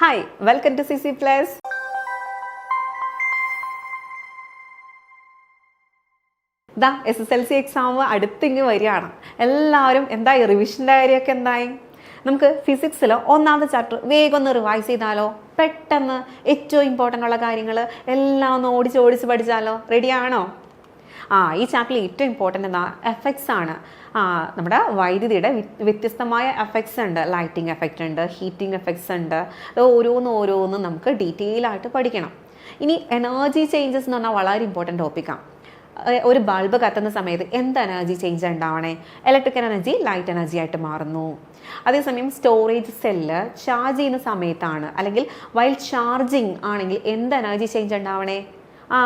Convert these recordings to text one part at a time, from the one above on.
Hi welcome to C C plus ദാ S S L C exam അടുത്തിങ്ങ് വരികയാണ്. എല്ലാവരും എന്തായി? റിവിഷന്റെ കാര്യമൊക്കെ എന്തായി? നമുക്ക് ഫിസിക്സിലോ ഒന്നാമത്തെ ചാപ്റ്റർ വേഗം ഒന്ന് റിവൈസ് ചെയ്താലോ? പെട്ടെന്ന് ഏറ്റവും ഇമ്പോർട്ടന്റ് ഉള്ള കാര്യങ്ങൾ എല്ലാം ഒന്ന് ഓടിച്ച് ഓടിച്ച് പഠിച്ചാലോ? റെഡിയാണോ ആ ഈ ചാപ്റ്ററിൽ ഏറ്റവും ഇമ്പോർട്ടന്റ് എന്താ? എഫക്ട്സ് ആണ്. നമ്മുടെ വൈദ്യുതിയുടെ വ്യത്യസ്തമായ എഫക്ട്സ് ഉണ്ട്. ലൈറ്റിംഗ് എഫക്റ്റ് ഉണ്ട് ഹീറ്റിംഗ് എഫക്ട്സ് ഉണ്ട്. അത് ഓരോന്ന് ഓരോന്നും നമുക്ക് ഡീറ്റെയിൽ ആയിട്ട് പഠിക്കണം. ഇനി എനർജി ചേഞ്ചസ് എന്ന് പറഞ്ഞാൽ വളരെ ഇമ്പോർട്ടന്റ് ടോപ്പിക്കാണ് ഒരു ബൾബ് കത്തുന്ന സമയത്ത് എന്ത് എനർജി ചേഞ്ച് ഉണ്ടാവണേ? ഇലക്ട്രിക് എനർജി ലൈറ്റ് എനർജി ആയിട്ട് മാറുന്നു. അതേസമയം സ്റ്റോറേജ് സെല്ല് ചാർജ് ചെയ്യുന്ന സമയത്താണ്. അല്ലെങ്കിൽ വൈൽ ചാർജിങ് ആണെങ്കിൽ എന്ത് എനർജി ചേഞ്ച് ഉണ്ടാവണേ? ആ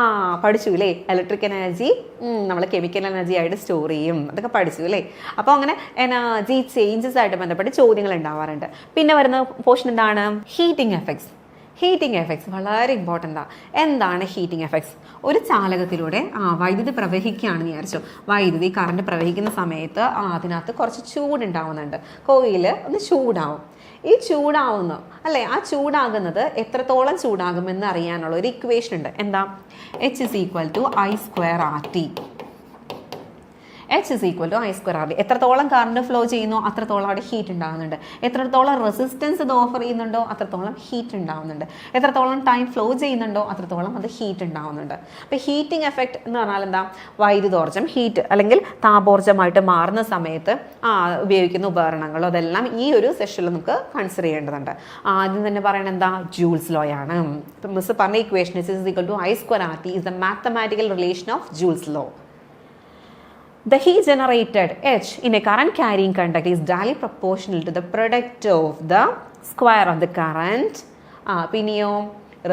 പഠിച്ചു അല്ലേ ഇലക്ട്രിക് എനർജി നമ്മൾ കെമിക്കൽ എനർജി ആയിട്ട് സ്റ്റോർ ചെയ്യും. അതൊക്കെ പഠിച്ചു അല്ലേ? അപ്പോൾ അങ്ങനെ എനർജി ചേഞ്ചസ് ആയിട്ട് ബന്ധപ്പെട്ട് ചോദ്യങ്ങൾ ഉണ്ടാവാറുണ്ട്. പിന്നെ വരുന്ന പോർഷൻ എന്താണ്? ഹീറ്റിംഗ് എഫക്ട്സ് ഹീറ്റിംഗ് എഫക്ട്സ് വളരെ ഇമ്പോർട്ടന്റ്. ആണ് എന്താണ് ഹീറ്റിംഗ് എഫക്ട്സ്? ഒരു ചാലകത്തിലൂടെ ആ വൈദ്യുതി പ്രവഹിക്കുകയാണെന്ന് വിചാരിച്ചു. വൈദ്യുതി കറണ്ട് പ്രവഹിക്കുന്ന സമയത്ത് അതിനകത്ത് കുറച്ച് ചൂടുണ്ടാവുന്നുണ്ട്. കോയിൽ ഒന്ന് ചൂടാവും. ഈ ചൂടാവുന്നു അല്ലേ ആ ചൂടാകുന്നത് എത്രത്തോളം ചൂടാകുമെന്ന് അറിയാനുള്ള ഒരു ഇക്വേഷൻ ഉണ്ട്. എന്താ? H is equal to I square R T H is equal to I square R B എത്രത്തോളം കറണ്ട് ഫ്ലോ ചെയ്യുന്നോ അത്രത്തോളം അവിടെ ഹീറ്റ് ഉണ്ടാകുന്നുണ്ട് എത്രത്തോളം റെസിസ്റ്റൻസ് ഇത് ഓഫർ ചെയ്യുന്നുണ്ടോ അത്രത്തോളം ഹീറ്റ് ഉണ്ടാകുന്നുണ്ട് എത്രത്തോളം ടൈം ഫ്ലോ ചെയ്യുന്നുണ്ടോ അത്രത്തോളം അത് ഹീറ്റ് ഉണ്ടാകുന്നുണ്ട് അപ്പോൾ ഹീറ്റിംഗ് എഫക്റ്റ് എന്ന് പറഞ്ഞാൽ എന്താ? വൈദ്യുതോർജം ഹീറ്റ് അല്ലെങ്കിൽ താപോർജമായിട്ട് മാറുന്ന സമയത്ത് ഉപയോഗിക്കുന്ന ഉപകരണങ്ങളോ അതെല്ലാം ഈ ഒരു സെഷനിൽ നമുക്ക് കൺസിഡർ ചെയ്യേണ്ടതുണ്ട്. ആദ്യം തന്നെ പറയണത് എന്താ? ജൂൾസ് ലോ ആണ്. ഇപ്പം മിസ് പറഞ്ഞ equation is equal to I square R T is the mathematical relation of Joule's law The heat generated H in a current carrying conductor is directly proportional to the product of the square of the current, uh, പിന്നെയോ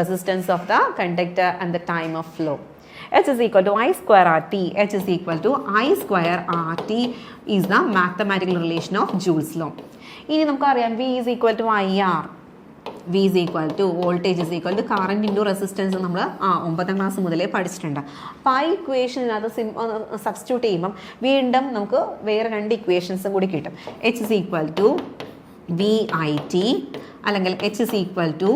resistance of the conductor and the time of flow. H is equal to I square RT. H is equal to I square RT is the mathematical relation of Joule's law. ഇനി നമുക്കറിയാം V is equal to IR. V is equal to voltage is equal to current into resistance നമ്മൾ ആ ഒമ്പതാം class മുതലേ പഠിച്ചിട്ടുണ്ട്. അപ്പോൾ ആ ഇക്വേഷനകത്ത് SIM substitute ചെയ്യുമ്പം വീണ്ടും നമുക്ക് വേറെ രണ്ട് ഇക്വേഷൻസും കൂടി കിട്ടും. H is equal to V I T അല്ലെങ്കിൽ H is equal to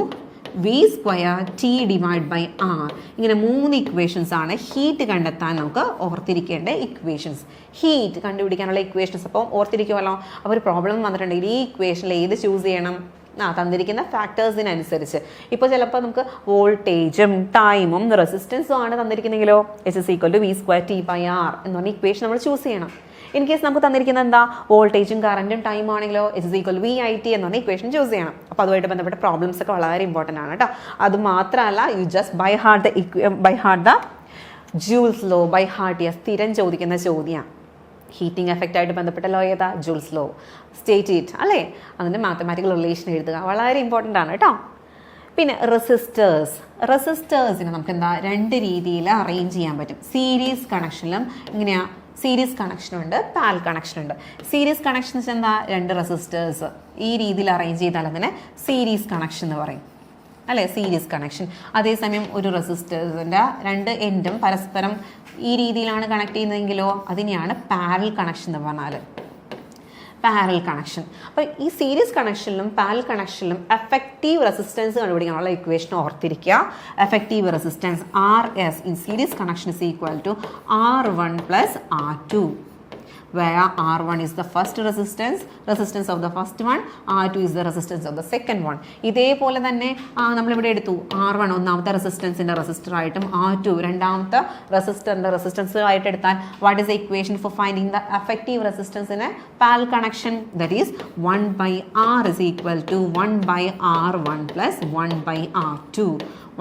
V square T divide by R ഇങ്ങനെ മൂന്ന് ഇക്വേഷൻസ് ആണ് ഹീറ്റ് കണ്ടെത്താൻ നമുക്ക് ഓർത്തിരിക്കേണ്ട ഇക്വേഷൻസ് ഹീറ്റ് കണ്ടുപിടിക്കാനുള്ള ഇക്വേഷൻസ് അപ്പം ഓർത്തിരിക്കുമല്ലോ അപ്പോൾ ഒരു പ്രോബ്ലം വന്നിട്ടുണ്ടെങ്കിൽ ഈ ഇക്വേഷനിൽ ഏത് ചൂസ് ചെയ്യണം? ആ തന്നിരിക്കുന്ന ഫാക്ടേഴ്സിനനുസരിച്ച് ഇപ്പോൾ ചിലപ്പോൾ നമുക്ക് വോൾട്ടേജും ടൈമും റെസിസ്റ്റൻസും ആണ് തന്നിരിക്കുന്നെങ്കിലോ H is equal to V square T by R എന്ന് പറഞ്ഞ ഇക്വേഷൻ നമ്മൾ ചൂസ് ചെയ്യണം. ഇൻ കേസ് നമുക്ക് തന്നിരിക്കുന്ന എന്താ? വോൾട്ടേജും കറണ്ടും ടൈം ആണെങ്കിലോ? H is equal V I T എന്ന് പറഞ്ഞ ഇക്വേഷൻ ചൂസ് ചെയ്യണം. അപ്പോൾ അതുമായിട്ട് ബന്ധപ്പെട്ട പ്രോബ്ലംസ് ഒക്കെ വളരെ ഇമ്പോർട്ടന്റ് ആണ് കേട്ടോ. അത് മാത്രമല്ല you just by heart the by heart the Joule's law by heart യ സ്ഥിരം ചോദിക്കുന്ന ചോദ്യമാണ് ഹീറ്റിംഗ് എഫക്റ്റ് ആയിട്ട് ബന്ധപ്പെട്ട ലോ ഏതാ? ജൂൾസ് ലോ സ്റ്റേറ്റ് ഹീറ്റ് അല്ലേ? അതിന്റെ മാത്തമാറ്റിക്കൽ റിലേഷൻ എഴുതുക. വളരെ ഇമ്പോർട്ടന്റ് ആണ് കേട്ടോ. പിന്നെ റെസിസ്റ്റേഴ്സ് റെസിസ്റ്റേഴ്സിനെ നമുക്ക് എന്താ രണ്ട് രീതിയിൽ അറേഞ്ച് ചെയ്യാൻ പറ്റും. സീരീസ് കണക്ഷനിലും ഇങ്ങനെയാ. സീരീസ് കണക്ഷനുണ്ട് പാൽ കണക്ഷനുണ്ട് സീരീസ് കണക്ഷൻസ് എന്താ? രണ്ട് റെസിസ്റ്റേഴ്സ് ഈ രീതിയിൽ അറേഞ്ച് ചെയ്താൽ അതിനെ സീരീസ് കണക്ഷൻ എന്ന് പറയും. അല്ലേ സീരീസ് കണക്ഷൻ അതേസമയം ഒരു റെസിസ്റ്റേഴ്സിന്റെ രണ്ട് എൻഡും പരസ്പരം ഈ രീതിയിലാണ് കണക്ട് ചെയ്യുന്നതെങ്കിലോ അതിനെയാണ് പാരൽ കണക്ഷൻ എന്ന് പറഞ്ഞാൽ പാരൽ കണക്ഷൻ അപ്പോൾ ഈ സീരീസ് കണക്ഷനിലും പാരൽ കണക്ഷനിലും എഫക്റ്റീവ് റെസിസ്റ്റൻസ് കണ്ടുപിടിക്കാനുള്ള ഇക്വേഷൻ ഓർത്തിരിക്കുക. Effective resistance R S in series connection is equal to R one plus R two where R1 is the first resistance, resistance of the first one, R2 is the resistance of the second one. ഇതേപോലെ തന്നെ നമ്മളിവിടെ എടുത്തു. R one ഒന്നാമത്തെ റെസിസ്റ്റൻസിന്റെ resistor ആയിട്ടും R two രണ്ടാമത്തെ റെസിസ്റ്ററിന്റെ resistance ആയിട്ട് എടുത്താൽ what is the equation for finding the effective റെസിസ്റ്റൻസിന് parallel connection that is one by R is equal to one by R one plus one by R two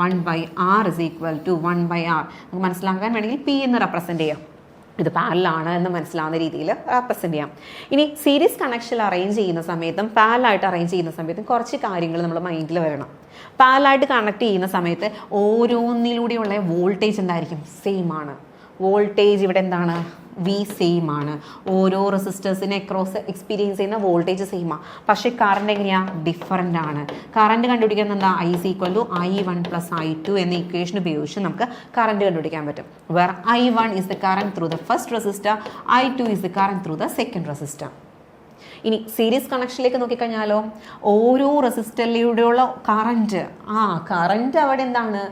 one by R is equal to one by R നമുക്ക് മനസ്സിലാക്കാൻ വേണമെങ്കിൽ P എന്ന് represent ചെയ്യാം. ഇത് പാരലാണ് എന്ന് മനസ്സിലാവുന്ന രീതിയിൽ present ചെയ്യാം. ഇനി സീരീസ് കണക്ഷൻ അറേഞ്ച് ചെയ്യുന്ന സമയത്തും പാരലായിട്ട് അറേഞ്ച് ചെയ്യുന്ന സമയത്തും കുറച്ച് കാര്യങ്ങൾ നമ്മൾ മൈൻഡിൽ വരണം. പാരലായിട്ട് കണക്ട് ചെയ്യുന്ന സമയത്ത് ഓരോന്നിലൂടെയുള്ള വോൾട്ടേജ് എന്തായിരിക്കും? സെയിം ആണ്. വോൾട്ടേജ് ഇവിടെ എന്താണ്? വി സെയിം ആണ്. ഓരോ റെസിസ്റ്റേഴ്സിനെ അക്രോസ് എക്സ്പീരിയൻസ് ചെയ്യുന്ന വോൾട്ടേജ് സെയിം ആണ് പക്ഷേ കറണ്ട് എങ്ങനെയാണ് ഡിഫറന്റ് ആണ്. കറണ്ട് കണ്ടുപിടിക്കുന്നത് എന്താ? I C equal to I one plus I two എന്ന ഇക്വേഷൻ ഉപയോഗിച്ച് നമുക്ക് കറണ്ട് കണ്ടുപിടിക്കാൻ പറ്റും. Where I one is the current through the first resistor I two is the current through the second resistor ഇനി series കണക്ഷനിലേക്ക് നോക്കിക്കഴിഞ്ഞാലോ? ഓരോ റെസിസ്റ്ററിലൂടെയുള്ള കറണ്ട് ആ കറണ്ട് അവിടെ എന്താണ്?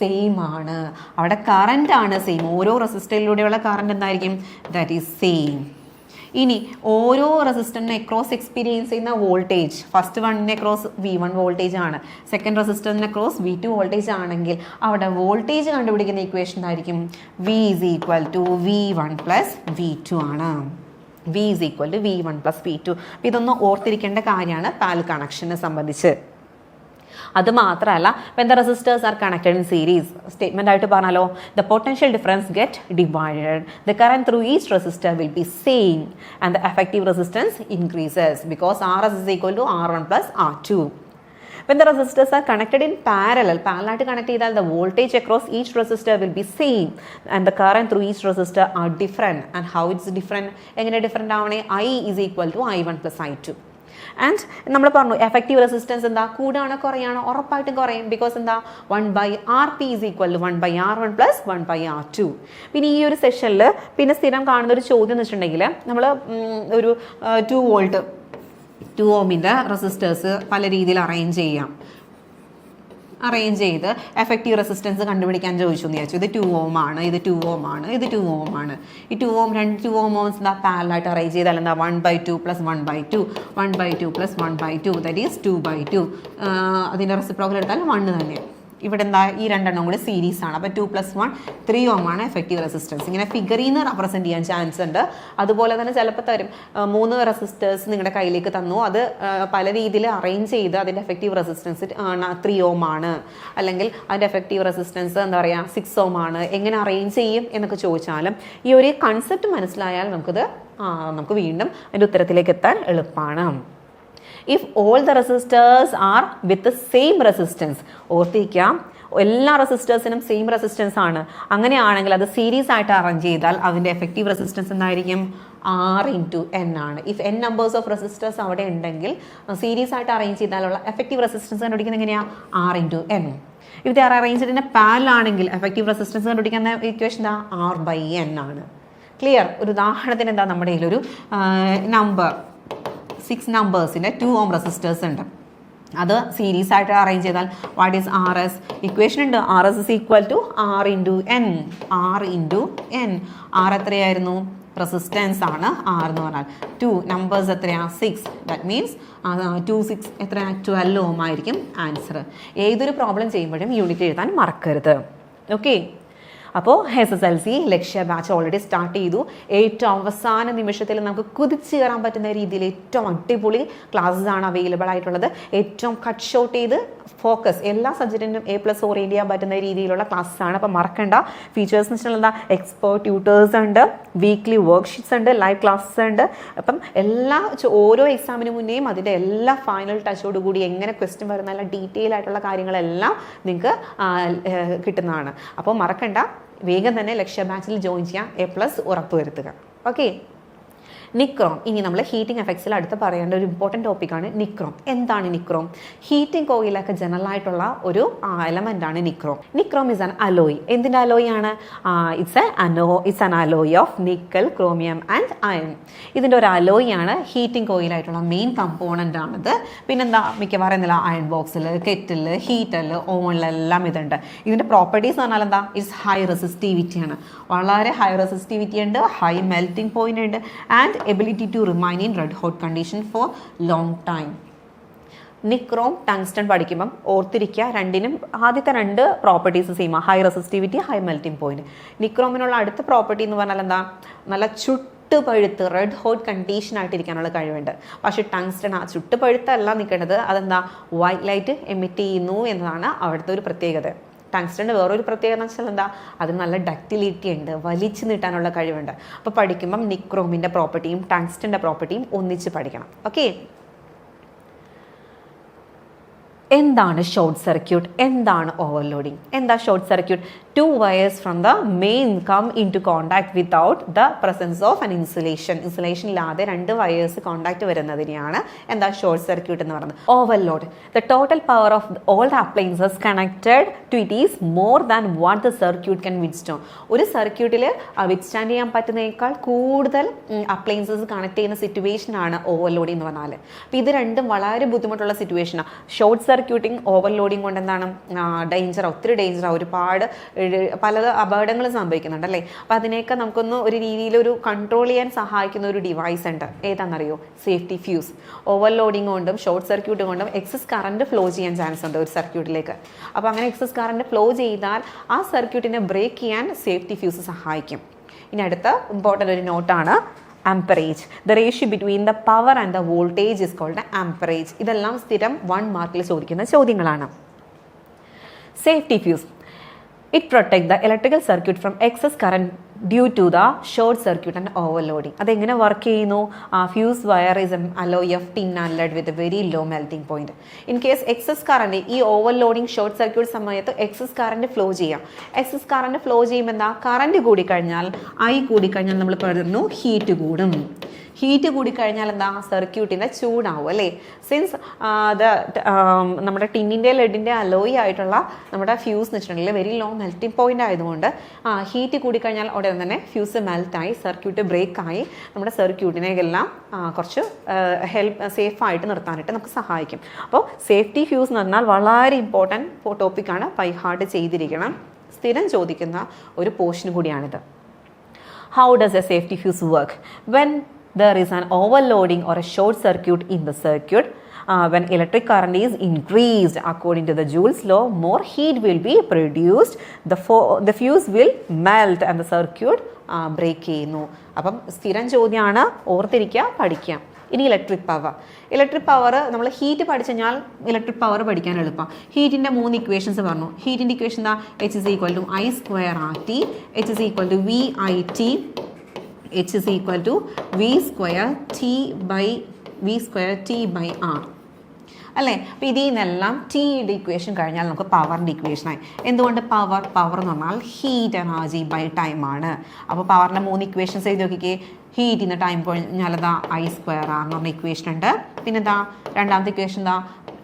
സെയിം ആണ്. അവിടെ കറണ്ട് ആണ് സെയിം ഓരോ റെസിസ്റ്ററിലൂടെയുള്ള കറണ്ട് എന്തായിരിക്കും? ദാറ്റ് ഈസ് സെയിം ഇനി ഓരോ റെസിസ്റ്ററിനെ അക്രോസ് എക്സ്പീരിയൻസ് ചെയ്യുന്ന വോൾട്ടേജ് ഫസ്റ്റ് വണ്ണിനെ ക്രോസ് വി വൺ വോൾട്ടേജ് ആണ്. സെക്കൻഡ് റെസിസ്റ്ററിനെ ക്രോസ് വി ടു വോൾട്ടേജ് ആണെങ്കിൽ അവിടെ വോൾട്ടേജ് കണ്ടുപിടിക്കുന്ന ഇക്വേഷൻ ആയിരിക്കും V is equal to V one plus V two ആണ്. V is equal to V one plus V two ഇതൊന്ന് ഓർത്തിരിക്കേണ്ട കാര്യമാണ് പാൽ കണക്ഷനെ സംബന്ധിച്ച്. അത് മാത്രമല്ല when the resistors are connected in series statement ആയിട്ട് പറഞ്ഞാലോ the potential difference get divided the current through each resistor will be same and the effective resistance increases because R S is equal to R one plus R two when the resistors are connected in parallel പാരലായിട്ട് connect ചെയ്താൽ the voltage across each resistor will be same and the current through each resistor are different and how it's different എങ്ങനെ different ആവണേ? I is equal to I one plus I two and നമ്മൾ പറഞ്ഞു effective resistance എന്താ? കൂടാണോ കുറയാണോ? ഉറപ്പായിട്ടും കുറയും. Because എന്താ? One by R P is equal one by R one plus one by R two പിന്നെ ഈ ഒരു സെഷനിൽ പിന്നെ സ്ഥിരം കാണുന്ന ഒരു ചോദ്യം എന്ന് വെച്ചിട്ടുണ്ടെങ്കിൽ നമ്മൾ ഒരു ടു വോൾട്ട് ടു ഓമിന്റെ റെസിസ്റ്റേഴ്സ് പല രീതിയിൽ അറേഞ്ച് ചെയ്യാം. അറേഞ്ച് ചെയ്ത് എഫക്റ്റീവ് റെസിസ്റ്റൻസ് കണ്ടുപിടിക്കാൻ ചോദിച്ചു എന്ന് ചോദിച്ചു ഇത് ടു ഓം ആണ് ഇത് ടു ഓം ആണ് ഇത് ടു ഓം ആണ്. ഈ ടു ഓം രണ്ട് ടു ഓം ഓംസ് എന്താ പാരലായിട്ട് അറേഞ്ച് ചെയ്താൽ എന്താ? One by two plus one by two one by two plus one by two that is two by two അതിന്റെ റെസിപ്രോക്കൽ എടുത്താൽ വൺ തന്നെ ഇവിടെ എന്താ ഈ രണ്ടെണ്ണം കൂടി സീരീസ് ആണ്. അപ്പോൾ two plus one three ohm ആണ് എഫക്റ്റീവ് റെസിസ്റ്റൻസ് ഇങ്ങനെ ഫിഗറിൽ നിന്ന് റെപ്രസെന്റ് ചെയ്യാൻ ചാൻസ് ഉണ്ട്. അതുപോലെ തന്നെ ചിലപ്പോൾ തരും. മൂന്ന് റെസിസ്റ്റേഴ്സ് നിങ്ങളുടെ കയ്യിലേക്ക് തന്നു. അത് പല രീതിയിൽ അറേഞ്ച് ചെയ്ത് അതിന്റെ എഫക്റ്റീവ് റെസിസ്റ്റൻസ് ത്രീ ഓം ആണ്. അല്ലെങ്കിൽ അതിന്റെ എഫക്റ്റീവ് റെസിസ്റ്റൻസ് എന്താ പറയുക സിക്സ് ഓം ആണ്. എങ്ങനെ അറേഞ്ച് ചെയ്യും എന്നൊക്കെ ചോദിച്ചാലും ഈ ഒരു കൺസെപ്റ്റ് മനസ്സിലായാൽ നമുക്കിത് നമുക്ക് വീണ്ടും അതിന്റെ ഉത്തരത്തിലേക്ക് എത്താൻ എളുപ്പമാണ് if all the resistors are with same resistance ഓർത്തിരിക്കാം എല്ലാ റെസിസ്റ്റേഴ്സിനും സെയിം റെസിസ്റ്റൻസ് ആണ്. അങ്ങനെയാണെങ്കിൽ അത് സീരീസ് ആയിട്ട് അറേഞ്ച് ചെയ്താൽ അതിന്റെ എഫക്റ്റീവ് റെസിസ്റ്റൻസ് എന്തായിരിക്കും? ആർ ഇന്റു എൻ ആണ്. If N numbers of resistors അവിടെ ഉണ്ടെങ്കിൽ സീരീസ് ആയിട്ട് അറേഞ്ച് ചെയ്താലുള്ള എഫക്റ്റീവ് റെസിസ്റ്റൻസ് കണ്ടുപിടിക്കുന്നത് എങ്ങനെയാണ് R into N if the R arranged in a പാലാണെങ്കിൽ effective resistance കണ്ടുപിടിക്കുന്ന ഇക്വേഷൻ എന്താ ആർ ബൈ എൻ ആണ്. ക്ലിയർ ഒരു ഉദാഹരണത്തിന് എന്താ നമ്മുടെ കയ്യിലൊരു നമ്പർ സിക്സ് നമ്പേഴ്സിന്റെ ടു ഓം റെസിസ്റ്റേഴ്സ് ഉണ്ട്. അത് സീരീസ് ആയിട്ട് അറേഞ്ച് ചെയ്താൽ what is R S equation ഉണ്ട്. R S is equal to R into N R into N R എത്രയായിരുന്നു? റെസിസ്റ്റൻസ് ആണ് ആർ എന്ന് പറഞ്ഞാൽ. ടു നമ്പേഴ്സ് എത്രയാണ് six that means two six എത്ര? ട്വൽവ് ഓം ആയിരിക്കും ആൻസർ ഏതൊരു പ്രോബ്ലം ചെയ്യുമ്പോഴും യൂണിറ്റ് എഴുതാൻ മറക്കരുത്. ഓക്കെ അപ്പോൾ S S L C Lakshya batch already start ചെയ്തു. ഏറ്റവും അവസാന നിമിഷത്തിൽ നമുക്ക് കുതിച്ച് കയറാൻ പറ്റുന്ന രീതിയിൽ ഏറ്റവും അടിപൊളി ക്ലാസ്സസ് ആണ് അവൈലബിൾ ആയിട്ടുള്ളത്. ഏറ്റവും കട്ട് ഷോട്ട് ചെയ്ത് ഫോക്കസ് എല്ലാ സബ്ജക്റ്റിനും എ പ്ലസ് ഓറിയന്റ് ചെയ്യാൻ പറ്റുന്ന രീതിയിലുള്ള ക്ലാസ്സസ് ആണ്. അപ്പോൾ മറക്കണ്ട. ഫീച്ചേഴ്സ് എന്ന് വെച്ചിട്ടുള്ള എക്സ്പേർട്ട് ട്യൂട്ടേഴ്സ് ഉണ്ട് വീക്ക്ലി വർക്ക്ഷീറ്റ്സ് ഉണ്ട് ലൈവ് ക്ലാസ്സസ് ഉണ്ട്. അപ്പം എല്ലാ ഓരോ എക്സാമിന് മുന്നേയും അതിന്റെ എല്ലാ ഫൈനൽ ടച്ചോട് കൂടി എങ്ങനെ ക്വസ്റ്റ്യൻ വരുന്ന എല്ലാ ഡീറ്റെയിൽ ആയിട്ടുള്ള കാര്യങ്ങളെല്ലാം നിങ്ങൾക്ക് കിട്ടുന്നതാണ്. അപ്പോൾ മറക്കണ്ട. വേഗം തന്നെ ലക്ഷ്യ ബാച്ചിൽ ജോയിൻ ചെയ്യാം. എ പ്ലസ് ഉറപ്പുവരുത്തുക ഓക്കെ നിക്രോം. ഇനി നമ്മൾ ഹീറ്റിംഗ് എഫക്ട്സിൽ അടുത്ത് പറയേണ്ട ഒരു ഇമ്പോർട്ടന്റ് ടോപ്പിക്കാണ് നിക്രോം. എന്താണ് നിക്രോം? ഹീറ്റിംഗ് കോയിലൊക്കെ ജനറൽ ആയിട്ടുള്ള ഒരു എലമെന്റ് ആണ് nichrome. Nichrome is an alloy എന്തിന്റെ അലോയ് ആണ്? It's a Ano it's an alloy of nickel chromium and iron ഇതിന്റെ ഒരു അലോയ് ആണ് ഹീറ്റിംഗ് കോയിലായിട്ടുള്ള മെയിൻ കമ്പോണന്റ് ആണിത്. പിന്നെന്താ? മിക്കവാറും എന്തില്ല? അയൺ ബോക്സിൽ കെറ്റിൽ ഹീറ്റർ ഓണിലെല്ലാം ഇതുണ്ട്. ഇതിന്റെ പ്രോപ്പർട്ടീസ് എന്ന് പറഞ്ഞാൽ എന്താ? ഇറ്റ്സ് ഹൈ റെസിസ്റ്റിവിറ്റി ആണ്. വളരെ ഹൈ റെസിസ്റ്റിവിറ്റി ഉണ്ട് ഹൈ മെൽറ്റിംഗ് പോയിന്റ് ഉണ്ട് and ability to remain in red hot condition for long time nichrome tungsten പഠിക്കുമ്പം ഓർത്തിരിക്കുക രണ്ടിനും ആദ്യത്തെ രണ്ട് properties same high resistivity high melting point നിക്രോമിനുള്ള അടുത്ത പ്രോപ്പർട്ടി എന്ന് പറഞ്ഞാൽ എന്താ? നല്ല ചുട്ട് പഴുത്ത് റെഡ് ഹോട്ട് കണ്ടീഷൻ ആയിട്ടിരിക്കാനുള്ള കഴിവുണ്ട്. പക്ഷേ ടങ്സ്റ്റൺ ആ ചുട്ട് പഴുത്തല്ല നിൽക്കേണ്ടത്. അതെന്താ? വൈറ്റ് ലൈറ്റ് എമിറ്റ് ചെയ്യുന്നു എന്നതാണ് അവിടുത്തെ ഒരു പ്രത്യേകത. ടങ്സ്റ്റന്റെ വേറൊരു പ്രത്യേകത വെച്ചാൽ എന്താ? അത് നല്ല ഡക്റ്റിലിറ്റി ഉണ്ട്. വലിച്ചു നീട്ടാനുള്ള കഴിവുണ്ട്. അപ്പോൾ പഠിക്കുമ്പം നിക്രോമിന്റെ പ്രോപ്പർട്ടിയും ടങ്സ്റ്റന്റെ പ്രോപ്പർട്ടിയും ഒന്നിച്ച് പഠിക്കണം. ഓക്കെ എന്താണ് ഷോർട്ട് സർക്യൂട്ട് എന്താണ് ഓവർലോഡിങ് എന്താ short circuit two wires from the main come in to contact without the presence of an insulation insulation ഇല്ലാതെ രണ്ട് വയേഴ്സ് കോണ്ടാക്ട് വരുന്നതിനെയാണ് എന്താ ഷോർട്ട് സർക്യൂട്ട് എന്ന് പറയുന്നത്? Overload the total power of all the appliances connected to it is more than what the circuit can withstand ഒരു സർക്യൂട്ടിൽ withstand ചെയ്യാൻ പറ്റുന്നതിനേക്കാൾ കൂടുതൽ അപ്ലയൻസസ് കണക്ട് ചെയ്യുന്ന സിറ്റുവേഷൻ ആണ് ഓവർലോഡിംഗ് എന്ന് പറഞ്ഞാൽ അപ്പോൾ ഇത് രണ്ടും വളരെ ബുദ്ധിമുട്ടുള്ള സിറ്റുവേഷനാണ് ഷോർട്ട് സർക്യൂട്ടിങ് ഓവർലോഡിങ് കൊണ്ട് എന്താണ്? ഡേഞ്ചർ ഒത്തിരി ഡേഞ്ചറാണ് ഒരുപാട് പല അപകടങ്ങളും സംഭവിക്കുന്നുണ്ട് അല്ലേ? അപ്പോൾ അതിനെയൊക്കെ നമുക്കൊന്ന് ഒരു രീതിയിൽ ഒരു കൺട്രോൾ ചെയ്യാൻ സഹായിക്കുന്ന ഒരു ഡിവൈസ് ഉണ്ട്. ഏതാണെന്നറിയോ? സേഫ്റ്റി ഫ്യൂസ് ഓവർലോഡിങ് കൊണ്ടും ഷോർട്ട് സർക്യൂട്ട് കൊണ്ടും എക്സസ് കറണ്ട് ഫ്ലോ ചെയ്യാൻ ചാൻസ് ഉണ്ട് ഒരു സർക്യൂട്ടിലേക്ക് അപ്പോൾ അങ്ങനെ എക്സസ് കറണ്ട് ഫ്ലോ ചെയ്താൽ ആ സർക്യൂട്ടിനെ ബ്രേക്ക് ചെയ്യാൻ സേഫ്റ്റി ഫ്യൂസ് സഹായിക്കും. ഇനി അടുത്ത ഇമ്പോർട്ടന്റ് ഒരു നോട്ടാണ് amperage the ratio between the power and the voltage is called amperage ഇതെല്ലാം സ്ഥിരം വൺ മാർക്കിൽ ചോദിക്കുന്ന ചോദ്യങ്ങളാണ്. Safety fuse it protect the electrical circuit from excess current due to the short circuit and overloading അതെങ്ങനെ work ചെയ്യുന്നു? ആ fuse wire is an alloy of tin and with very low melting point in case excess current ഈ overloading short circuit സമയത്ത് excess current flow ചെയ്യാം. Excess current flow ചെയ്യുമ്പോൾ എന്താ? Current കൂടിക്കഴിഞ്ഞാൽ I കൂടിക്കഴിഞ്ഞാൽ നമ്മൾ പറഞ്ഞു ഹീറ്റ് കൂടും. ഹീറ്റ് കൂടിക്കഴിഞ്ഞാൽ എന്താ? സർക്യൂട്ടിന്റെ ചൂടാവും അല്ലേ? സിൻസ് അത് നമ്മുടെ ടിന്നിന്റെ ലെഡിന്റെ അലോയി ആയിട്ടുള്ള നമ്മുടെ ഫ്യൂസ് എന്ന് വെച്ചിട്ടുണ്ടെങ്കിൽ വെരി ലോ മെൽറ്റിംഗ് പോയിന്റ് ആയതുകൊണ്ട് ആ ഹീറ്റ് കൂടിക്കഴിഞ്ഞാൽ ഉടനെ തന്നെ ഫ്യൂസ് മെൽറ്റായി സർക്യൂട്ട് ബ്രേക്ക് ആയി നമ്മുടെ സർക്യൂട്ടിനെ എല്ലാം കുറച്ച് ഹെൽപ്പ് സേഫായിട്ട് നിർത്താനായിട്ട് നമുക്ക് സഹായിക്കും. അപ്പോൾ സേഫ്റ്റി ഫ്യൂസ് എന്ന് പറഞ്ഞാൽ വളരെ ഇമ്പോർട്ടന്റ് ടോപ്പിക്കാണ് പൈ ഹാർഡ് ചെയ്തിരിക്കണം. സ്ഥിരം ചോദിക്കുന്ന ഒരു പോർഷൻ കൂടിയാണിത്. How does a safety fuse work When there is an overloading or a short circuit in the circuit, uh, when electric current is increased according to the Joule's law, more heat will be produced, the, the fuse will melt and the circuit uh, break ചെയ്യുന്നു അപ്പം സ്ഥിരം ചോദ്യമാണ് ഓർത്തിരിക്കുക പഠിക്കുക ഇനി electric power electric power നമ്മൾ heat പഠിച്ചു കഴിഞ്ഞാൽ ഇലക്ട്രിക് പവർ പഠിക്കാൻ എളുപ്പം ഹീറ്റിന്റെ മൂന്ന് ഇക്വേഷൻസ് പറഞ്ഞു ഹീറ്റിന്റെ ഇക്വേഷൻ എന്താ H is equal to I square R T H is equal to V I T H is equal to V square T by V square T by R അല്ലേ? അപ്പോൾ ഇതിൽ നിന്നെല്ലാം ടിയുടെ ഇക്വേഷൻ കഴിഞ്ഞാൽ നമുക്ക് പവറിന്റെ ഇക്വേഷനായി എന്തുകൊണ്ട് പവർ പവർ എന്ന് പറഞ്ഞാൽ ഹീറ്റ് എനർജി ബൈ ടൈം ആണ്. അപ്പോൾ പവറിന്റെ മൂന്ന് ഇക്വേഷൻസ് എഴുതി നോക്കിക്കേ. ഹീറ്റിന് ടൈം കഴിഞ്ഞാൽ എന്താ ഐ സ്ക്വയർ എന്ന് പറഞ്ഞ ഇക്വേഷൻ ഉണ്ട്. പിന്നെ എന്താ രണ്ടാമത്തെ ഇക്വേഷൻ എന്താ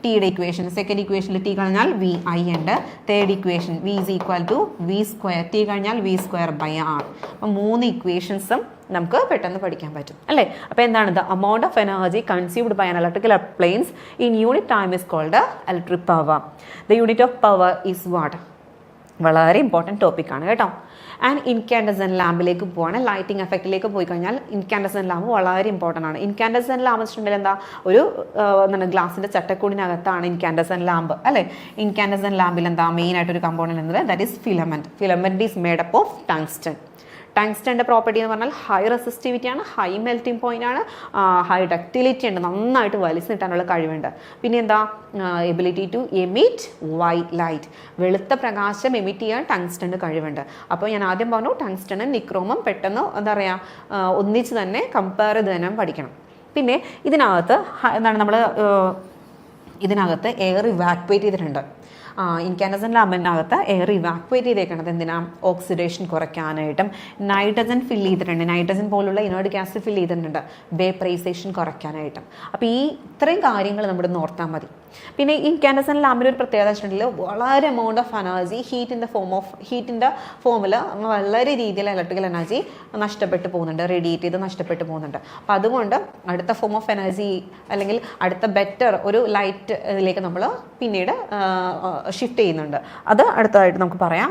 ടിയുടെ ഇക്വേഷൻ സെക്കൻഡ് ഇക്വേഷനിൽ ടി കഴിഞ്ഞാൽ വി ഐ ഉണ്ട്. Third equation V is equal to V square T കഴിഞ്ഞാൽ വി സ്ക്വയർ ബൈ ആർ അപ്പോൾ മൂന്ന് ഇക്വേഷൻസും നമുക്ക് പെട്ടെന്ന് പഠിക്കാൻ പറ്റും അല്ലേ? അപ്പോൾ എന്താണ് the amount of energy consumed by an electrical appliance in unit time is called electric power the unit of power is watt വളരെ ഇമ്പോർട്ടന്റ് ടോപ്പിക്കാണ് കേട്ടോ. ആൻഡ് ഇൻകാൻഡസൻ ലാമ്പിലേക്ക് പോവാണ്. ലൈറ്റിംഗ് എഫക്റ്റിലേക്ക് പോയി കഴിഞ്ഞാൽ ഇൻകാൻഡസൻ ലാമ്പ് വളരെ ഇമ്പോർട്ടന്റ് ആണ്. ഇൻകാൻഡസൻ ലാമ്പ് വെച്ചിട്ടുണ്ടെങ്കിൽ എന്താ? ഒരു എന്താണ് ഗ്ലാസിന്റെ ചട്ടക്കൂടിനകത്താണ് ഇൻകാൻഡസൻ ലാമ്പ് അല്ലേ? ഇൻകാൻഡസൻ ലാമ്പിൽ എന്താ മെയിൻ ആയിട്ട് ഒരു കമ്പോണന്റ് എന്നത്? That is filament filament is made up of tungsten ടങ്സ്റ്റന്റെ property എന്ന് പറഞ്ഞാൽ ഹൈ റെസിസ്റ്റിവിറ്റി ആണ് ഹൈ മെൽറ്റിംഗ് പോയിന്റ് ആണ് ഹൈ ഡക്റ്റിലിറ്റി ഉണ്ട്. നന്നായിട്ട് വലിച്ചു നീട്ടാനുള്ള കഴിവുണ്ട്. പിന്നെ എന്താ? Ability to emit white light വെളുത്ത പ്രകാശം എമിറ്റ് ചെയ്യാൻ ടങ്സ്റ്റന് കഴിവുണ്ട്. അപ്പോൾ ഞാൻ ആദ്യം പറഞ്ഞു ടങ്സ്റ്റനും നിക്രോമും പെട്ടെന്ന് എന്താ പറയുക ഒന്നിച്ച് തന്നെ കമ്പയർ ചെയ്ത് തന്നെ പഠിക്കണം. പിന്നെ ഇതിനകത്ത് എന്താണ് നമ്മൾ ഇതിനകത്ത് എയർ ഇവാക്വേറ്റ് ചെയ്തിട്ടുണ്ട്. ഇൻകാനസൻ ലാബിനകത്ത് എയർ ഇവാക്വേറ്റ് ചെയ്തേക്കണത് എന്തിനാ? ഓക്സിഡേഷൻ കുറയ്ക്കാനായിട്ടും. നൈട്രജൻ ഫിൽ ചെയ്തിട്ടുണ്ട്. നൈട്രജൻ പോലുള്ള ഇനോഡ് ഗ്യാസ് ഫിൽ ചെയ്തിട്ടുണ്ട്. വേപ്രൈസേഷൻ കുറയ്ക്കാനായിട്ടും. അപ്പോൾ ഈ ഇത്രയും കാര്യങ്ങൾ നമ്മൾ ഓർത്താൽ മതി. പിന്നെ ഇൻകാനസൻ ലാമ്പിൽ ഒരു പ്രത്യേകത വെച്ചിട്ടുണ്ടെങ്കിൽ വളരെ amount of energy heat in the form of ഹീറ്റിന്റെ ഫോമിൽ വളരെ രീതിയിൽ ഇലക്ട്രിക്കൽ എനർജി നഷ്ടപ്പെട്ടു പോകുന്നുണ്ട്. റേഡിയേറ്റ് ചെയ്ത് നഷ്ടപ്പെട്ടു പോകുന്നുണ്ട്. അപ്പോൾ അതുകൊണ്ട് അടുത്ത ഫോം ഓഫ് എനർജി അല്ലെങ്കിൽ അടുത്ത ബെറ്റർ ഒരു ലൈറ്റ് ഇതിലേക്ക് നമ്മൾ പിന്നീട് ഷിഫ്റ്റ് ചെയ്യുന്നുണ്ട് അത് അടുത്തതായിട്ട് നമുക്ക് പറയാം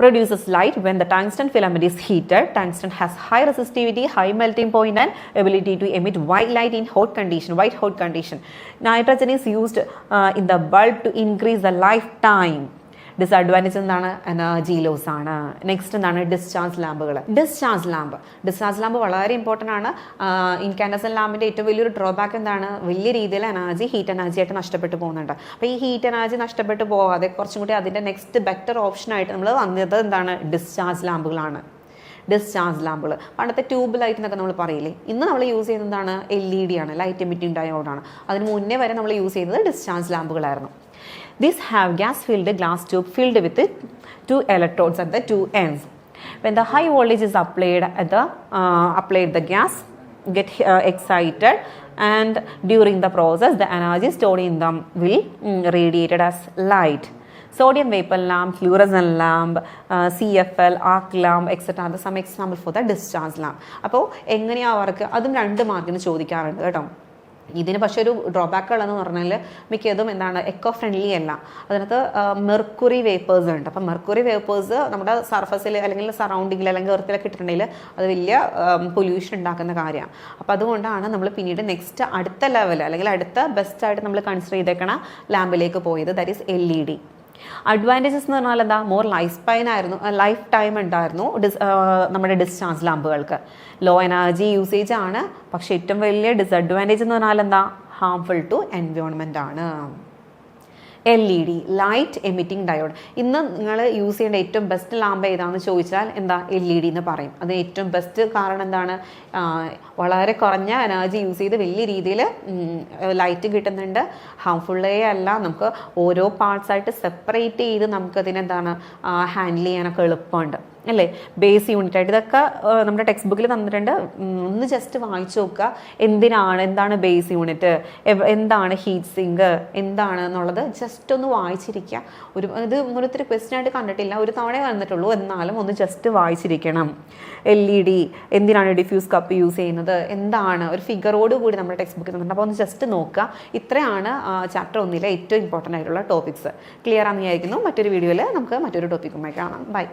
produces light when the tungsten filament is heated. Tungsten has high resistivity, high melting point, and ability to emit white light in hot condition, white hot condition. Nitrogen is used uh, in the bulb to increase the lifetime. Disadvantage എന്താണ്? Energy loss ആണ്. Next എന്താണ്? Discharge ലാമ്പുകൾ discharge lamp discharge lamp വളരെ important ആണ്. Incandescent ലാമ്പിന്റെ ഏറ്റവും വലിയൊരു drawback എന്താണ്? വലിയ രീതിയിൽ എനർജി ഹീറ്റ് എനർജി ആയിട്ട് നഷ്ടപ്പെട്ടു പോകുന്നുണ്ട്. അപ്പോൾ ഈ ഹീറ്റ് എനർജി നഷ്ടപ്പെട്ടു പോകാതെ കുറച്ചും കൂടി അതിന്റെ നെക്സ്റ്റ് ബെറ്റർ ഓപ്ഷൻ ആയിട്ട് നമ്മൾ വന്നത് എന്താണ്? ഡിസ്ചാർജ് ലാമ്പുകളാണ് ഡിസ്ചാർജ് ലാമ്പുകൾ പണ്ടത്തെ ട്യൂബ് ലൈറ്റ് എന്നൊക്കെ നമ്മൾ പറയില്ലേ? ഇന്ന് നമ്മൾ യൂസ് ചെയ്യുന്നതാണ് എൽ ഇ ഡി ആണ്. ലൈറ്റ് എമിറ്റിംഗ് ഡയോഡാണ് അതിന് മുന്നേ വരെ നമ്മൾ യൂസ് ചെയ്യുന്നത് ഡിസ്ചാർജ് ലാമ്പുകളായിരുന്നു These have gas filled glass tube filled with two electrodes at the two ends. When the high voltage is applied at the uh, applied the gas get uh, excited and during the process the energy stored in them will mm, radiated as light. Sodium vapor lamp, fluorescent lamp, uh, CFL, arc lamp, etc. the some example for the discharge lamp. അപ്പോൾ എങ്ങനെയാണ് അവർക്ക് അതും രണ്ട് മാർക്കിന് ചോദിക്കാറുണ്ട് കേട്ടോ ഇതിന് പക്ഷേ ഒരു ഡ്രോബാക്ക് ഉള്ളതെന്ന് പറഞ്ഞാൽ മിക്കതും എന്താണ് എക്കോ ഫ്രണ്ട്ലി അല്ല. അതിനകത്ത് മെർക്കുറി വേപ്പേഴ്സ് ഉണ്ട്. അപ്പം മെർക്കുറി വേപ്പേഴ്സ് നമ്മുടെ സർഫസിൽ അല്ലെങ്കിൽ സറൗണ്ടിങ്ങിൽ അല്ലെങ്കിൽ എർത്തിലൊക്കെ ഇട്ടിട്ടുണ്ടെങ്കിൽ അത് വലിയ പൊല്യൂഷൻ ഉണ്ടാക്കുന്ന കാര്യമാണ്. അപ്പോൾ അതുകൊണ്ടാണ് നമ്മൾ പിന്നീട് നെക്സ്റ്റ് അടുത്ത ലെവൽ അല്ലെങ്കിൽ അടുത്ത ബെസ്റ്റായിട്ട് നമ്മൾ കൺസിഡർ ചെയ്തേക്കണ ലാമ്പിലേക്ക് പോയത്. That is L E D advantages എന്ന് പറഞ്ഞാൽ എന്താ? മോർ ലൈഫ് സ്പൈൻ ആയിരുന്നു ലൈഫ് ടൈം ഉണ്ടായിരുന്നു ഡിസ് നമ്മുടെ ഡിസ്ചാർജ് ലാമ്പുകൾക്ക് ലോ എനർജി യൂസേജ് ആണ് പക്ഷേ ഏറ്റവും വലിയ ഡിസഡ്വാന്റേജ് എന്ന് പറഞ്ഞാൽ എന്താ? ഹാംഫുൾ ടു എൻവയോൺമെന്റ് ആണ്. L E D light emitting diode ഇന്ന് നിങ്ങൾ യൂസ് ചെയ്യേണ്ട ഏറ്റവും ബെസ്റ്റ് ലാമ്പ് ഏതാണെന്ന് ചോദിച്ചാൽ എന്താ എൽ ഇ ഡി എന്ന് പറയും. അത് ഏറ്റവും ബെസ്റ്റ് കാരണം എന്താണ്? വളരെ കുറഞ്ഞ എനർജി യൂസ് ചെയ്ത് വലിയ രീതിയിൽ ലൈറ്റ് കിട്ടുന്നുണ്ട്. ഹാംഫുള്ളേ അല്ല. നമുക്ക് ഓരോ പാർട്സ് ആയിട്ട് സെപ്പറേറ്റ് ചെയ്ത് നമുക്കതിനെന്താണ് ഹാൻഡിൽ ചെയ്യാനൊക്കെ എളുപ്പമുണ്ട്. അല്ലേ? ബേസ് യൂണിറ്റ് ആയിട്ട്. ഇതൊക്കെ നമ്മുടെ ടെക്സ്റ്റ് ബുക്കിൽ തന്നിട്ടുണ്ട്. ഒന്ന് ജസ്റ്റ് വായിച്ചു നോക്കുക. എന്തിനാണ് എന്താണ് ബേസ് യൂണിറ്റ് എന്താണ് ഹീറ്റ് സിങ്ക് എന്താണ് എന്നുള്ളത് ജസ്റ്റ് ഒന്ന് വായിച്ചിരിക്കുക. ഒരു ഇത് മുന്നൊത്തിരി ക്വസ്റ്റ്യൻ ആയിട്ട് കണ്ടിട്ടില്ല. ഒരു തവണ വന്നിട്ടുള്ളൂ എന്നാലും ഒന്ന് ജസ്റ്റ് വായിച്ചിരിക്കണം. എൽ ഇ ഡി എന്തിനാണ് ഡിഫ്യൂസ് കപ്പ് യൂസ് ചെയ്യുന്നത്? എന്താണ്? ഒരു ഫിഗറോട് കൂടി നമ്മുടെ ടെക്സ്റ്റ് ബുക്കിൽ തന്നിട്ടുണ്ട്. അപ്പോൾ ഒന്ന് ജസ്റ്റ് നോക്കുക. ഇത്രയാണ് ചാപ്റ്റർ ഒന്നിലെ ഏറ്റവും ഇമ്പോർട്ടന്റ് ആയിട്ടുള്ള ടോപ്പിക്സ് ക്ലിയർ ആണെന്ന് വിചാരിക്കുന്നു. മറ്റൊരു വീഡിയോയിൽ നമുക്ക് മറ്റൊരു ടോപ്പിക്കുമായി കാണാം. ബൈ